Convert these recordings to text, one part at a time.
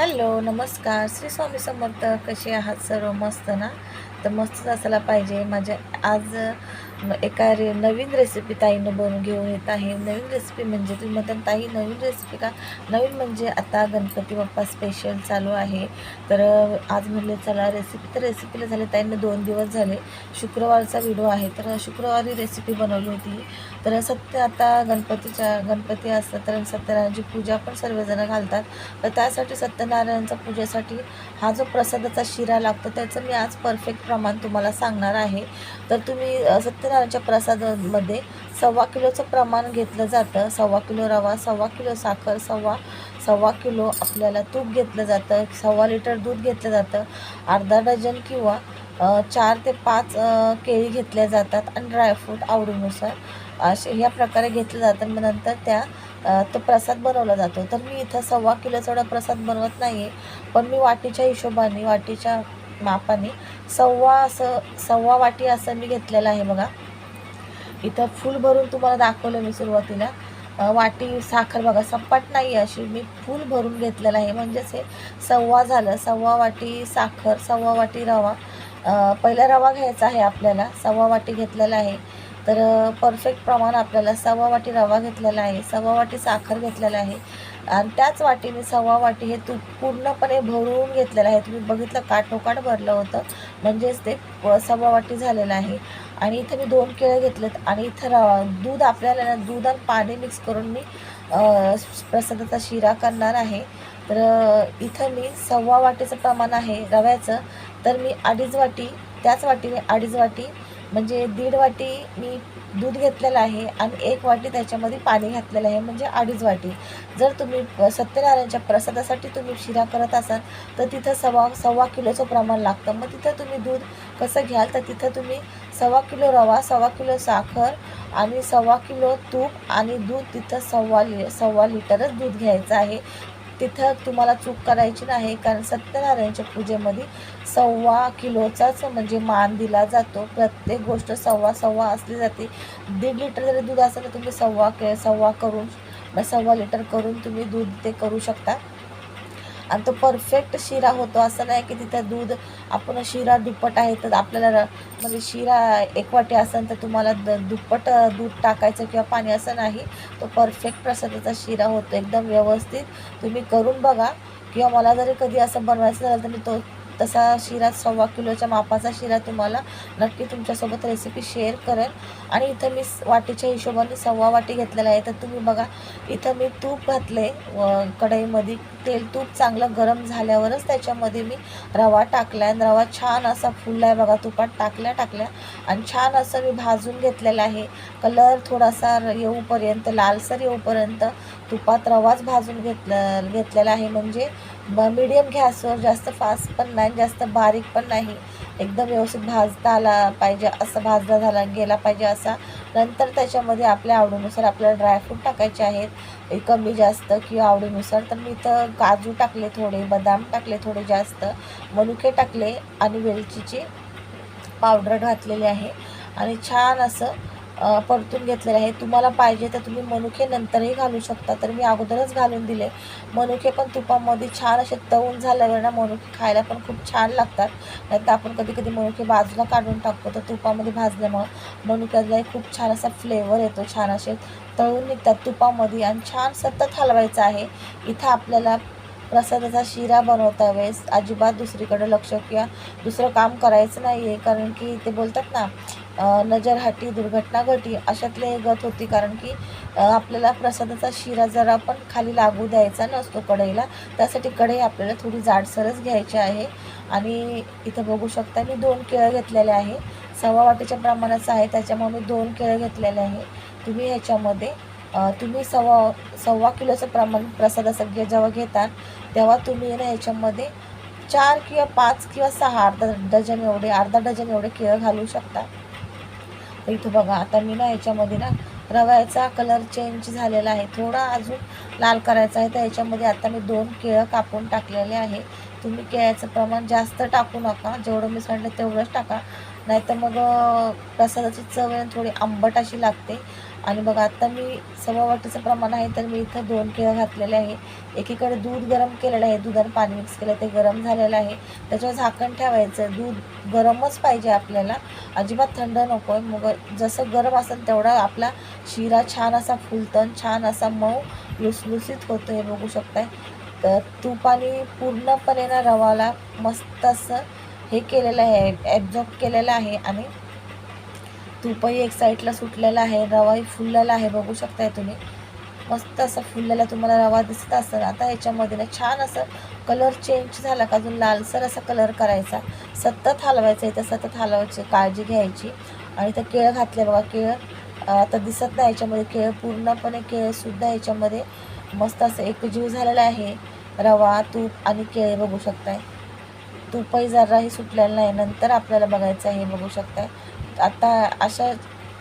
Hello नमस्कार. श्री स्वामी समर्थ कसे आहात? सर्व मस्त ना? तर मस्तच असायला पाहिजे. माझ्या आज एका रे नवीन रेसिपी ताईनं बनवून घेऊन येत आहे. नवीन रेसिपी म्हणजे तुम्ही म्हणता ताई नवीन रेसिपी का? नवीन म्हणजे आता गणपती बाप्पा स्पेशल चालू आहे. तर आज म्हणले चला रेसिपी तर रेसिपीला झाले. ताईनं दोन दिवस झाले. शुक्रवारचा व्हिडिओ आहे. तर शुक्रवारी रेसिपी बनवली होती. तर सत्य आता गणपतीच्या गणपती असतात तर सत्यनारायणची पूजा पण सर्वजणं घालतात. तर त्यासाठी सत्यनारायणच्या पूजेसाठी हा जो प्रसादाचा शिरा लागतो त्याचं मी आज परफेक्ट प्रमाण तुम्हाला सांगणार आहे. तर तुम्ही सत्य सत्यनारायणच्या प्रसादामध्ये सव्वा किलोचं प्रमाण घेतलं जातं. सव्वा किलो रवा सव्वा किलो साखर सव्वा सव्वा किलो आपल्याला तूप घेतलं जातं. सव्वा लिटर दूध घेतलं जातं. अर्धा डझन किंवा चार ते पाच केळी घेतल्या जातात आणि ड्रायफ्रूट आवडीनुसार असे ह्या प्रकारे घेतलं जातं. मग नंतर त्या तो प्रसाद बनवला जातो. तर मी इथं सव्वा किलोचा एवढा प्रसाद बनवत नाही आहे पण मी वाटीच्या हिशोबाने वाटीच्या मापाने सव्वा असं सव्वा वाटी असं मी घेतलेलं आहे बघा. इथं फुल भरून तुम्हाला दाखवलं मी सुरुवातीला. वाटी साखर बघा सपाट नाही आहे अशी मी फुल भरून घेतलेलं आहे. म्हणजेच हे सव्वा झालं सव्वा वाटी साखर सव्वा वाटी रवा. पहिला रवा घ्यायचा आहे आपल्याला सव्वा वाटी घेतलेला आहे. तर परफेक्ट प्रमाण आपल्याला सव्वा वाटी रवा घेतलेला आहे सव्वा वाटी साखर घेतलेला आहे. आणि त्याच वाटीने सव्वा वाटी हे तूप पूर्णपणे भरून घेतलेलं आहे. तुम्ही बघितलं काठोकाठ भरलं होतं. म्हणजेच ते प- सव्वा वाटी झालेलं आहे. आणि इथं मी दोन केळं घेतलेत. आणि इथं र दूध आपल्याला ना दूध आणि पाणी मिक्स करून मी प्रसादाचा शिरा करणार आहे. तर इथं मी सव्वा वाटीचं प्रमाण आहे रव्याचं. तर मी अडीच वाटी त्याच वाटीने अडीच वाटी म्हणजे दीड वाटी मी दूध घेतलेलं आहे आणि एक वाटी त्याच्यामध्ये पाणी घातलेलं आहे म्हणजे अडीच वाटी. जर तुम्ही सत्यनारायणच्या प्रसादासाठी तुम्ही शिरा करत असाल तर तिथं सव्वा सव्वा किलोचं प्रमाण लागतं. मग तिथं तुम्ही दूध कसं घ्याल? तर तिथं तुम्ही सव्वा किलो रवा सव्वा किलो साखर आणि सव्वा किलो तूप आणि दूध तिथं सव्वा लि सव्वा लिटरच दूध घ्यायचं आहे. तिथं तुम्हाला चूक करायची नाही कारण सत्यनारायणच्या पूजेमध्ये सव्वा किलोचाच म्हणजे मान दिला जातो. प्रत्येक गोष्ट सव्वा सव्वा असली जाते. दीड लिटर जरी दूध असेल तर तुम्ही सव्वा के सव्वा करून सव्वा लिटर करून तुम्ही दूध ते करू शकता. आणि तो परफेक्ट शिरा होतो. असं नाही की तिथं दूध आपण शिरा दुप्पट आहे तर आपल्याला म्हणजे शिरा एक वाटी असेल तर तुम्हाला द दुप्पट दूध टाकायचं किंवा पाणी असं नाही. तो परफेक्ट प्रसादाचा शिरा होतो. एकदम व्यवस्थित. तुम्ही करून बघा. किंवा मला जरी कधी असं बनवायचं झालं तर मी तो तसा शिरा सव्वा किलोच्या मापाचा शिरा तुम्हाला नक्की तुमच्यासोबत रेसिपी शेअर करेन आणि इथं मी स- वाटीच्या हिशोबाने सव्वा वाटी घेतलेला आहे. तर तुम्ही बघा इथं मी तूप घातले. कढईमध्ये तेल तूप चांगलं गरम झाल्यावरच त्याच्यामध्ये मी रवा टाकला आणि रवा छान असा फुलला आहे बघा तुपात टाकल्या टाकल्या. आणि छान असं मी भाजून घेतलेलं आहे. कलर थोडासा येऊपर्यंत लालसर येऊपर्यंत तुपात रवाच भाजून घेतला घेतलेला आहे. म्हणजे मीडियम गॅसवर जास्त फास्ट पण नाही जास्त बारीक पण नाही. एकदम व्यवस्थित भाजता आला पाहिजे असं भाजला झाला गेला पाहिजे असा. नंतर त्याच्यामध्ये आपल्या आवडीनुसार आपल्याला ड्रायफ्रूट टाकायचे आहेत. कमी जास्त किंवा आवडीनुसार. तर मी इथं काजू टाकले थोडे बदाम टाकले थोडे जास्त मनुके टाकले आणि वेलचीची पावडर घातलेली आहे. आणि छान असं परतून घेतलेलं आहे. तुम्हाला पाहिजे तर तुम्ही मनुके नंतरही घालू शकता. तर मी अगोदरच घालून दिले. मनुके पण तुपामध्ये छान असे तळून झाल्यावर ना मनुके खायला पण खूप छान लागतात. नाही तर आपण कधी कधी मनुके बाजूला काढून टाकतो. तर तुपामध्ये भाजल्यामुळं मनुक्याला खूप छान असा फ्लेवर येतो. छान असे तळून निघतात तुपामध्ये आणि छान सतत हलवायचं आहे. इथं आपल्याला प्रसादाचा शिरा बनवता वेळेस अजिबात दुसरीकडे लक्ष किंवा दुसरं काम करायचं नाही आहे कारण की ते बोलतात ना नजरहाटी दुर्घटना घटी अशातले गत होती. कारण की आपल्याला प्रसादाचा शिरा जरा पण खाली लागू द्यायचा नसतो कढईला. त्यासाठी कढई आपल्याला थोडी जाडसरच घ्यायची आहे. आणि इथं बघू शकता मी दोन केळं घेतलेले आहे. सव्वा वाटीच्या प्रमाणाचं आहे. त्याच्यामुळे मी दोन केळं घेतलेले आहे. तुम्ही ह्याच्यामध्ये तुम्ही सव्वा सव्वा किलोचं प्रमाण प्रसादाचं घे जेव्हा घेता तेव्हा तुम्ही ना ह्याच्यामध्ये चार किंवा पाच किंवा सहा अर्धा डझन एवढे अर्धा डझन एवढे केळं घालू शकता. तर इथं बघा आता मी ना याच्यामध्ये ना रव्याचा कलर चेंज झालेला आहे. थोडा अजून लाल करायचा आहे तर याच्यामध्ये आता मी दोन केळं कापून टाकलेले आहे. तुम्ही केळ्याचं प्रमाण जास्त टाकू नका. जेवढं मी सांगितलं तेवढंच टाका. नाहीतर मग प्रसादाची चव आहे थोडी आंबट अशी लागते. आणि बघा आत्ता मी सव्वा वाटीचं प्रमाण आहे तर मी इथं दोन केळं घातलेले आहे. एकीकडे दूध गरम केलेलं आहे दुधाने पाणी मिक्स केलं ते गरम झालेलं आहे. त्याच्यावर झाकण ठेवायचं दूध गरमच पाहिजे आपल्याला. अजिबात थंड नको आहे. मग जसं गरम असेल तेवढा आपला शिरा छान असा फुलतन आणि छान असा मऊ लुसलुसीत होतो हे बघू शकताय. तर तूप आणि पूर्णपणे ना रवाला मस्त असं हे केलेलं आहे ॲब्झॉर्ब केलेलं आहे आणि तुपही एक साईडला सुटलेला आहे रवाही फुललेला आहे बघू शकताय तुम्ही. मस्त असं फुललेला तुम्हाला रवा दिसत असेल. आता याच्यामध्ये ना छान असं कलर चेंज झाला का अजून लालसर असा कलर करायचा. सतत हलवायचं इथं सतत हलवायची काळजी घ्यायची. आणि तर केळं घातले बघा केळं आता दिसत नाही याच्यामध्ये. केळं पूर्णपणे केळंसुद्धा याच्यामध्ये मस्त असं एकजीव झालेला आहे. रवा तूप आणि केळे बघू शकताय. तुपही जराही सुटलेला नाही. नंतर आपल्याला बघायचं आहे बघू शकताय. आता अशा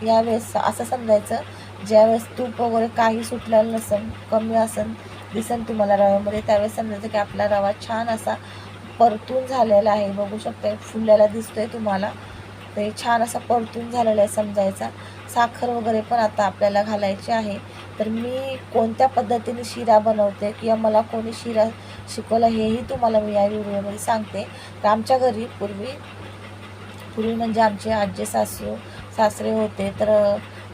यावेळेस असं समजायचं ज्यावेळेस तूप वगैरे काही सुटलेलं नसेल कमी असेल दिसेल तुम्हाला रव्यामध्ये त्यावेळेस समजायचं की आपला रवा छान असा परतून झालेला आहे. बघू शकताय फुललेला दिसतोय तुम्हाला. ते छान असा परतून झालेला आहे समजायचा. साखर वगैरे पण आता आपल्याला घालायची आहे. तर मी कोणत्या पद्धतीने शिरा बनवते किंवा मला कोणी शिरा शिकवला हेही तुम्हाला मी या व्हिडिओमध्ये सांगते. तर आमच्या घरी पूर्वी पूर्वी म्हणजे आमचे आजी सासू सासरे होते. तर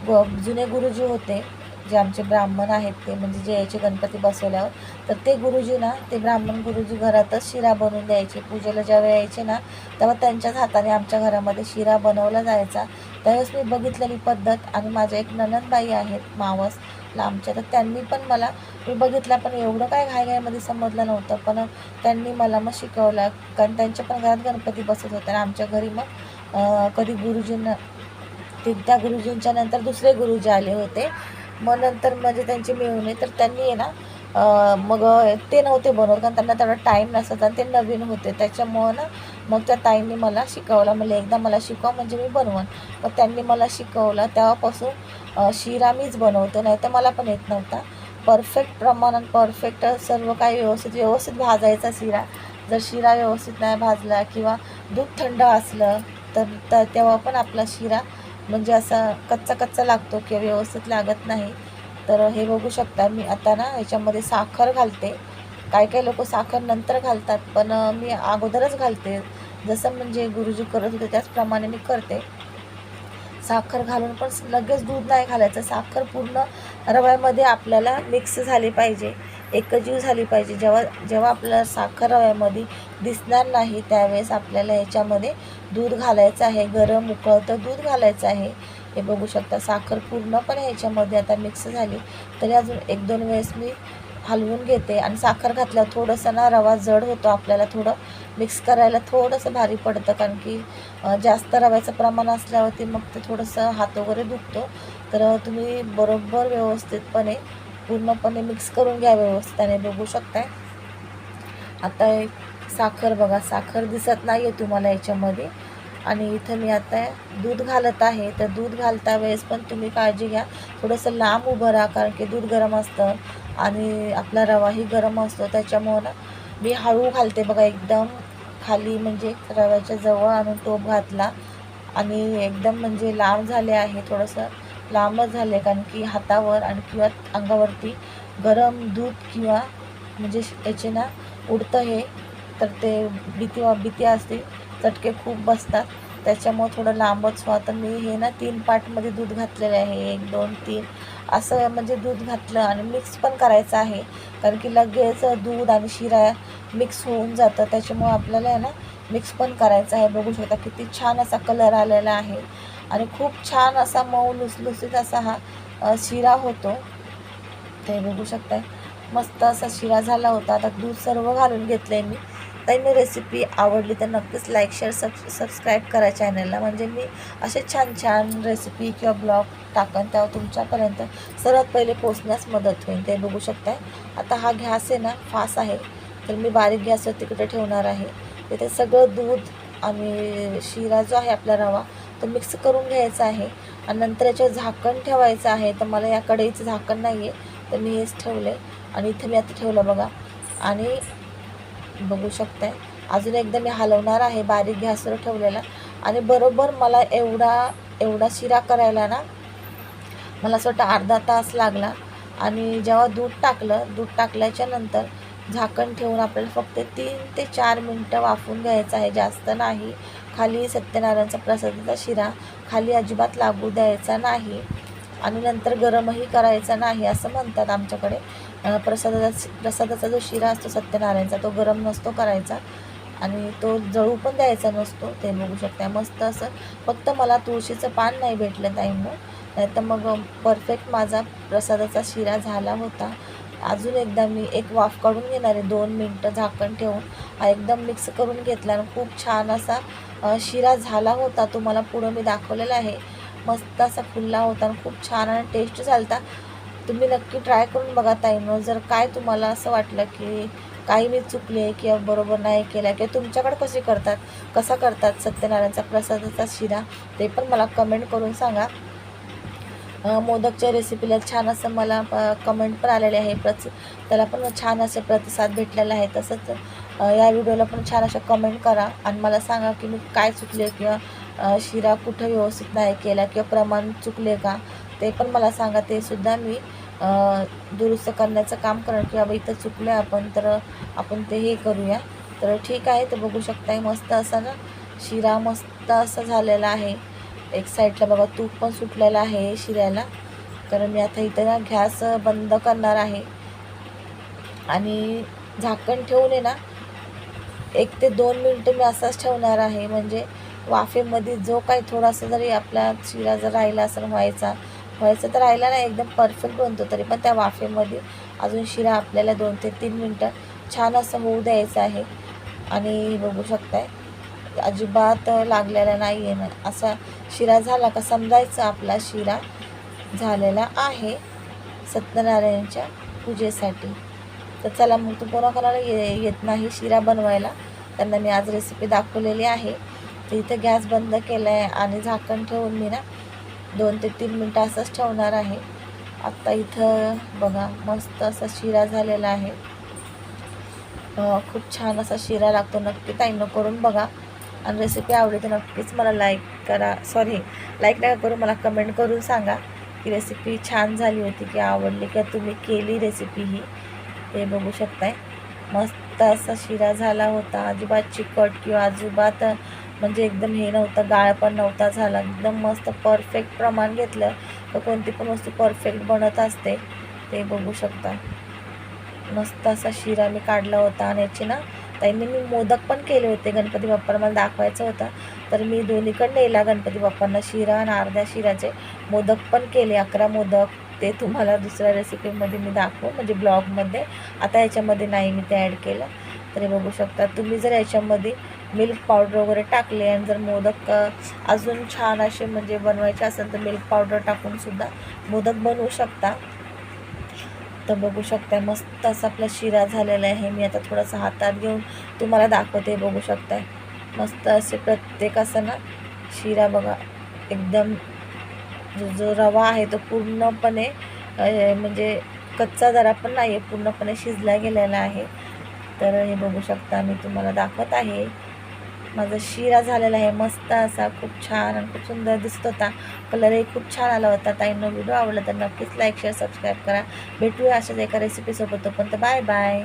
ग जुने गुरुजी होते जे आमचे ब्राह्मण आहेत ते म्हणजे जे यायचे गणपती बसवल्यावर. तर ते गुरुजी ना ते ब्राह्मण गुरुजी घरातच शिरा बनवून द्यायचे. पूजेला ज्यावेळी यायचे ना तेव्हा त्यांच्याच हाताने आमच्या घरामध्ये शिरा बनवला जायचा. त्यावेळेस मी बघितलेली पद्धत आणि माझ्या एक ननंदबाई आहेत मावस लांबच्या तर त्यांनी पण मला मी बघितलं पण एवढं काय घाईघाईमध्ये समजलं नव्हतं. पण त्यांनी मला मग शिकवलं कारण त्यांच्या पण घरात गणपती बसत होते. आणि आमच्या घरी मग कधी गुरुजींना ते त्या गुरुजींच्या नंतर दुसरे गुरुजी आले होते. मग नंतर म्हणजे त्यांची मिळवणे तर त्यांनी आहे ना मग ते नव्हते बनवत कारण त्यांना तेवढा टाईम नसायचा आणि ते नवीन होते. त्याच्यामुळं ना मग त्या ताईंनी मला शिकवलं. म्हणजे एकदा मला शिकव म्हणजे मी बनवून. मग त्यांनी मला शिकवलं. तेव्हापासून शिरा मीच बनवते नाही तर मला पण येत नव्हता. परफेक्ट प्रमाणात परफेक्ट सर्व काही व्यवस्थित व्यवस्थित भाजायचा शिरा. जर शिरा व्यवस्थित नाही भाजला किंवा दूध थंड असलं तर तर तेव्हा पण आपला शिरा म्हणजे असा कच्चा कच्चा लागतो किंवा व्यवस्थित लागत नाही. तर हे बघू शकता मी आता ना याच्यामध्ये साखर घालते. काही काही लोक साखर नंतर घालतात पण मी अगोदरच घालते. जसं म्हणजे गुरुजी करत होते त्याचप्रमाणे मी करते. साखर घालून पण लगेच दूध नाही घालायचं. साखर पूर्ण रव्यामध्ये आपल्याला मिक्स झाली पाहिजे. एकजीव झाली पाहिजे. जेव्हा जेव्हा आपल्याला साखर रव्यामध्ये दिसणार नाही त्यावेळेस आपल्याला याच्यामध्ये दूध घालायचं आहे. गरम उकळतं दूध घालायचं आहे. हे बघू शकता साखर पूर्णपणे ह्याच्यामध्ये आता मिक्स झाली. तरी अजून एक दोन वेळेस मी हलवून घेते आणि साखर घातल्यावर थोडंसं ना रवा जड होतो आपल्याला थोडं मिक्स करायला थोडंसं भारी पडतं कारण की जास्त रव्याचं प्रमाण असल्यावरती मग ते थोडंसं हात वगैरे दुखतो. तर तुम्ही बरोबर व्यवस्थितपणे पूर्णपणे मिक्स करून घ्या व्यवस्थित आणि बघू शकताय. आता एक साखर बघा साखर दिसत नाही आहे तुम्हाला याच्यामध्ये. आणि इथं मी आता दूध घालत आहे. तर दूध घालता वेळेस पण तुम्ही काळजी घ्या. थोडंसं लांब उभं राहा कारण की दूध गरम असतं. आणि आपला रवाही गरम असतो त्याच्यामुळं ना मी हळू घालते बघा एकदम खाली म्हणजे रव्याच्या जवळ आणून टोप घातला. आणि एकदम म्हणजे लांब झाले आहे थोडंसं लांबच झाले कारण की हातावर आणि किंवा अंगावरती गरम दूध किंवा म्हणजे याचे ना उडतं हे तर ते भीती भीती असते चटके खूप बसतात. त्याच्यामुळं थोडं लांबच व्हा. तर मी हे ना तीन पार्टमध्ये दूध घातलेले आहे एक दोन तीन. असं म्हणजे दूध घातलं आणि मिक्स पण करायचं आहे. कारण की लगेच दूध आणि शिरा मिक्स होऊन जातं. त्याच्यामुळं आपल्याला आहे ना मिक्स पण करायचं आहे. बघू शकता किती छान असा कलर आलेला आहे. आणि खूप छान असा मऊ लुसलुसीत असा हा शिरा होतो. ते बघू शकताय. मस्त असा शिरा झाला होता. आता दूध सर्व घालून घेतलं आहे मी. त्यांनी रेसिपी आवडली तर नक्कीच लाईक शेअर सब सबस्क्राईब करा चॅनलला म्हणजे मी असे छान छान रेसिपी किंवा ब्लॉग टाकन तेव्हा तुमच्यापर्यंत सर्वात पहिले पोचण्यास मदत होईल. ते बघू शकताय. आता हा गॅस आहे ना फास आहे. तर मी बारीक गॅसवर तिकडे ठेवणार आहे. तिथे सगळं दूध आणि शिरा जो आहे आपला रवा तो मिक्स करून घ्यायचा आहे. आणि नंतर याच्यावर झाकण ठेवायचं आहे. तर मला या कढईचं झाकण नाही आहे तर मी हेच ठेवलं आहे आणि इथं मी आता ठेवलं बघा. आणि बघू शकताय. अजून एकदा मी हलवणार आहे बारीक गॅसवर ठेवलेला. आणि बरोबर मला एवढा एवढा शिरा करायला ना मला असं वाटतं अर्धा तास लागला. आणि जेव्हा दूध टाकलं दूध टाकल्याच्या नंतर झाकण ठेवून आपल्याला फक्त तीन ते चार मिनटं वाफून घ्यायचं आहे. जास्त नाही. खाली सत्यनारायणचा प्रसादाचा शिरा खाली अजिबात लागू द्यायचा नाही. आणि नंतर गरमही करायचा नाही असं म्हणतात आमच्याकडे. प्रसादाचा प्रसादाचा जो शिरा असतो सत्यनारायणचा तो गरम नसतो करायचा आणि तो जळू पण द्यायचा नसतो ते बघू शकता. मस्त असं फक्त मला तुळशीचं पान नाही भेटलं ताईंनो. नाही तर मग परफेक्ट माझा प्रसादाचा शिरा झाला होता. अजून एकदा मी एक वाफ काढून घेणार आहे दोन मिनटं झाकण ठेवून. हा एकदम मिक्स करून घेतला आणि खूप छान असा शिरा झाला होता. तुम्हाला पुढं मी दाखवलेला आहे. मस्त असा फुलला होता आणि खूप छान आणि टेस्ट झालता. तुम्ही नक्की ट्राय करून बघा ताईनं. जर काय तुम्हाला असं वाटलं की काही मी चुकले किंवा बरोबर नाही केलं किंवा तुमच्याकडे कसे करतात कसा करतात सत्यनारायणचा प्रसादाचा शिरा ते पण मला कमेंट करून सांगा. मोदकच्या रेसिपीला छान असं मला कमेंट पण आलेले आहे. प्रति त्याला पण छान असे प्रतिसाद भेटलेला आहे. तसंच या व्हिडिओला पण छान अशा कमेंट करा आणि मला सांगा की मी काय चुकले किंवा शिरा कुठं व्यवस्थित नाही केला किंवा प्रमाण चुकले का? ते पण मला सांगा ते सुद्धा मी दुरुस्त करण्याचं काम करणार की बाबा इथं चुकलं आपण तर आपण ते हे करूया. तर ठीक आहे तर बघू शकताय. मस्त असा ना शिरा मस्त असा झालेला आहे. एक साईडला बघा तूप पण सुटलेलं आहे शिऱ्याला. तर मी आता इथं ना गॅस बंद करणार आहे. आणि झाकण ठेवून आहे ना एक ते दोन मिनटं मी असाच ठेवणार आहे. म्हणजे वाफेमध्ये जो काही थोडासा जरी आपला शिरा जर राहिला असेल व्हायचा व्हायचं तर राहिला नाही एकदम परफेक्ट बनतो तरी पण त्या वाफेमध्ये. अजून शिरा आपल्याला दोन ते तीन मिनटं छान असं होऊ द्यायचं आहे. आणि बघू शकताय अजिबात लागलेला नाही आहे ना. असा शिरा झाला का समजायचं आपला शिरा झालेला आहे सत्यनारायणच्या पूजेसाठी. तर चला मग तू कोणाकोणाला ये येत नाही शिरा बनवायला. त्यांना मी आज रेसिपी दाखवलेली आहे. तर इथं गॅस बंद केला आहे आणि झाकण ठेवून मी ना दोन ते तीन मिनटं असंच ठेवणार आहे. आत्ता इथं बघा मस्त असा शिरा झालेला आहे. खूप छान असा शिरा लागतो. नक्की ताईनं करून बघा. आणि रेसिपी आवडली तर नक्कीच मला लाईक करा. सॉरी लाईक नका करून मला कमेंट करून सांगा की रेसिपी छान झाली होती की आवडली किंवा तुम्ही केली रेसिपी ही. ते बघू शकताय. मस्त असा शिरा झाला होता. अजिबात चिकट किंवा अजिबात म्हणजे एकदम हे नव्हतं गाळ पण नव्हता झाला. एकदम मस्त परफेक्ट प्रमाण घेतलं. तर कोणती पण वस्तू परफेक्ट बनत असते ते बघू शकता. मस्त असा शिरा मी काढला होता आणि याची ना. ताईंनी मी मोदक पण केले होते गणपती बाप्पाला मला दाखवायचं होतं. तर मी दोन्हीकडे नेला गणपती बाप्पांना शिरा आणि अर्ध्या शिराचे मोदक पण केले अकरा मोदक. ते तुम्हाला दुसऱ्या रेसिपीमध्ये मी दाखवू म्हणजे ब्लॉगमध्ये आता याच्यामध्ये नाही मी ते ॲड केलं. तरी बघू शकता. तुम्ही जर याच्यामध्ये मिल्क पावडर वगैरे टाकले आणि जर मोदक अजून छान असे म्हणजे बनवायचे असेल तर मिल्क पावडर टाकून सुद्धा मोदक बनवू शकता. तर बघू शकताय मस्त असा आपला शिरा झालेला आहे. मी आता थोडासा हातात घेऊन तुम्हाला दाखवते बघू शकताय. मस्त असे प्रत्येक असं ना शिरा बघा एकदम जो जो रवा आहे तो पूर्णपणे म्हणजे कच्चा जरा पण नाही आहे पूर्णपणे शिजला गेलेला आहे. तर हे बघू शकता मी तुम्हाला दाखवत आहे. माझा शिरा झालेला आहे. मस्त असा खूप छान आणि खूप सुंदर दिसत होता. कलरही खूप छान आला होता. ताईंना व्हिडिओ आवडला तर नक्कीच लाईक शेअर सबस्क्राईब करा. भेटूया अशाच एका रेसिपीसोबत तोपर्यंत बाय बाय